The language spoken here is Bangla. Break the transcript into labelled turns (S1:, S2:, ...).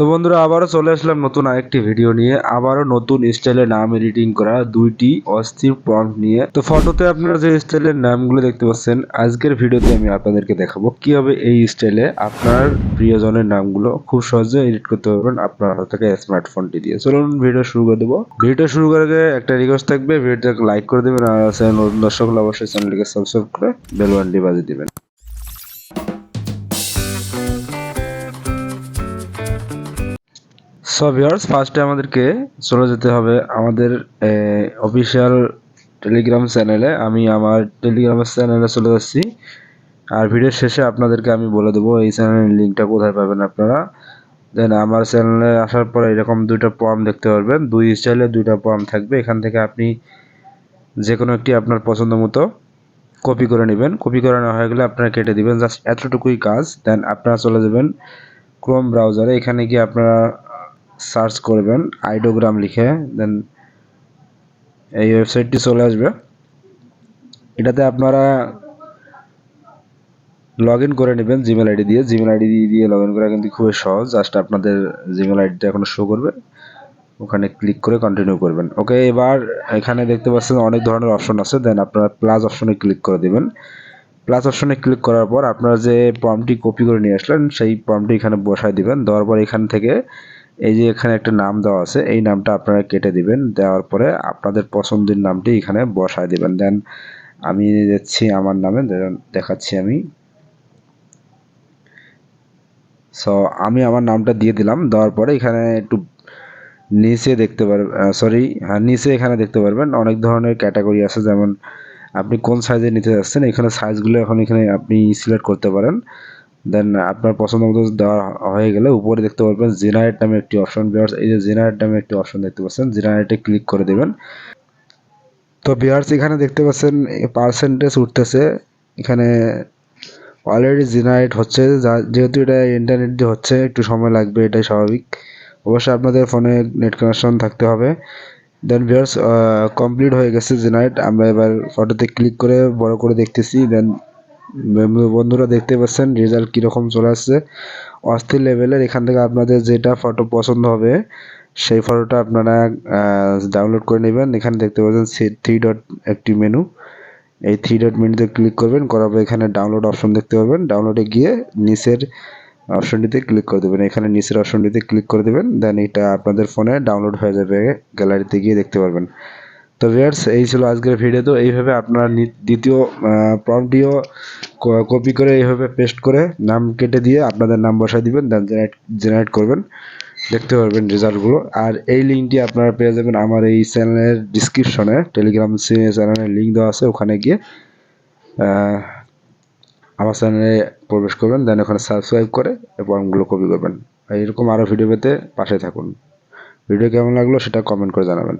S1: তো বন্ধুরা, আবারও চলে আসলাম নতুন আরেকটি ভিডিও নিয়ে। আবারও নতুন স্টাইলে নাম এডিটিং করা দুইটি অস্থির প্রম্পট নিয়ে। তো ফটোতে আপনারা যে স্টাইলের নামগুলো দেখতে পাচ্ছেন, আজকের ভিডিওতে আমি আপনাদেরকে দেখাবো কীভাবে এই স্টাইলে আপনার প্রিয়জনের নামগুলো খুব সহজে এডিট করতে পারবেন আপনার হাত থেকে স্মার্টফোনটি দিয়ে। চলুন ভিডিও শুরু করে দেবো। ভিডিও শুরু করার আগে একটা রিকোয়েস্ট থাকবে ভিডিওটাকে লাইক করে দেবেন, আর নতুন দর্শক অবশ্যই চ্যানেলটিকে সাবস্ক্রাইব করে বেলবানটি বাজিয়ে দেবেন। সো ভিউয়ার্স ফার্স্টে আমাদেরকে চলে যেতে হবে আমাদের অফিসিয়াল টেলিগ্রাম চ্যানেলে আমি আমার টেলিগ্রাম চ্যানেলে চলে যাচ্ছি। আর ভিডিওর শেষে আপনাদেরকে আমি বলে দেবো, এই চ্যানেলের লিঙ্কটা কোথায় পাবেন আপনারা। দেন আমার চ্যানেলে আসার পর এরকম দুইটা পম দেখতে পারবেন। দুই স্টাইলে দুইটা পম থাকবে। এখান থেকে আপনি যে কোনো একটি আপনার পছন্দ মতো কপি করে নেবেন। কপি করে নেওয়া হয়ে গেলে আপনারা কেটে দিবেন। জাস্ট এতটুকুই কাজ। দেন আপনারা চলে যাবেন ক্রোম ব্রাউজারে এখানে গিয়ে আপনারা সার্চ করবেন, আইডোগ্রাম লিখে দেন এই ওয়েবসাইটটি চলে আসবে। এটাতে আপনারা লগ ইন করে নেবেন জিমেল আইডি দিয়ে। জিমেল আইডি দিয়ে লগ ইন করা কিন্তু খুবই সহজ। জাস্ট আপনাদের জিমেল আইডিটা এখন শো করবে। ওখানে ক্লিক করে কন্টিনিউ করবেন। ওকে এবার এখানে দেখতে পাচ্ছেন অনেক ধরনের অপশন আছে। দেন আপনারা প্লাস অপশনে ক্লিক করে দেবেন। প্লাস অপশনে ক্লিক করার পর আপনারা যে ফর্মটি কপি করে নিয়ে আসলেন, সেই ফর্মটি এখানে বসায় দিবেন। দেওয়ার পর এখান থেকে এই যে এখানে একটা নাম দেওয়া আছে, এই নামটা আপনারা কেটে দিবেন, দেওয়ার পরে আপনাদের পছন্দের নামটি এখানে বসায় দিবেন। দেন আমি যাচ্ছি আমার নামে দেখাচ্ছি আমি। সো আমি আমার নামটা দিয়ে দিলাম, দেওয়ার পরে এখানে একটু নিচে দেখতে পারবেন সরি হ্যাঁ নিচে এখানে দেখতে পারবেন, অনেক ধরনের ক্যাটাগরি আছে। যেমন আপনি কোন সাইজে নিতে যাচ্ছেন, এখানে সাইজগুলো এখন এখানে আপনি সিলেক্ট করতে পারেন। দেন আপনার পছন্দ মতো দেওয়া হয়ে গেলে উপরে দেখতে পারবেন জেনারেট নামে একটি অপশন বিয়ার্স এই যে জেনারেট নামে একটি অপশন দেখতে পাচ্ছেন জেনারেটে ক্লিক করে দেবেন। তো বিয়ার্স এখানে দেখতে পাচ্ছেন পার্সেন্টেজ উঠতেছে। এখানে অলরেডি জেনারেট হচ্ছে যেহেতু এটা ইন্টারনেট দিয়ে হচ্ছে, একটু সময় লাগবে, এটাই স্বাভাবিক। অবশ্যই আপনাদের ফোনে নেট কানেকশন থাকতে হবে। দেন ভিউয়ার্স কমপ্লিট হয়ে গেছে জেনারেট আমরা এবার ফটোতে ক্লিক করে, বড় করে দেখতেছি। দেন বন্ধুরা দেখতে পাচ্ছেন রেজাল্ট কীরকম চলে আসছে। অস্থির লেভেলের এখান থেকে আপনাদের যেটা ফটো পছন্দ হবে, সেই ফটোটা আপনারা ডাউনলোড করে নেবেন। এখানে দেখতে পাচ্ছেন থ্রি ডট একটি মেনু এই থ্রি ডট মেনুতে ক্লিক করবেন, করার পর এখানে ডাউনলোড অপশন দেখতে পাবেন। ডাউনলোডে গিয়ে নিচের অপশনটিতে ক্লিক করে দেবেন। এখানে নিচের অপশনটিতে ক্লিক করে দেবেন। দেন এটা আপনাদের ফোনে ডাউনলোড হয়ে যাবে গ্যালারিতে গিয়ে দেখতে পারবেন। তো ভিউয়ার্স এই ছিল আজকের ভিডিও তো। এইভাবে আপনারা দ্বিতীয় প্রম্পটিও কপি করে এইভাবে পেস্ট করে নাম কেটে দিয়ে আপনাদের নাম বসায় দিবেন দেন জেনারেট জেনারেট করবেন। দেখতে পারবেন রেজাল্টগুলো আর এই লিঙ্কটি আপনারা পেয়ে যাবেন আমার এই চ্যানেলের ডিসক্রিপশনে টেলিগ্রাম চ্যানেলের লিঙ্ক দেওয়া আছে, ওখানে গিয়ে আমার চ্যানেলে প্রবেশ করবেন দেন ওখানে সাবস্ক্রাইব করে ফর্মগুলো কপি করবেন। এরকম আরও ভিডিও পেতে পাশে থাকুন। ভিডিও কেমন লাগল সেটা কমেন্ট করে জানাবেন।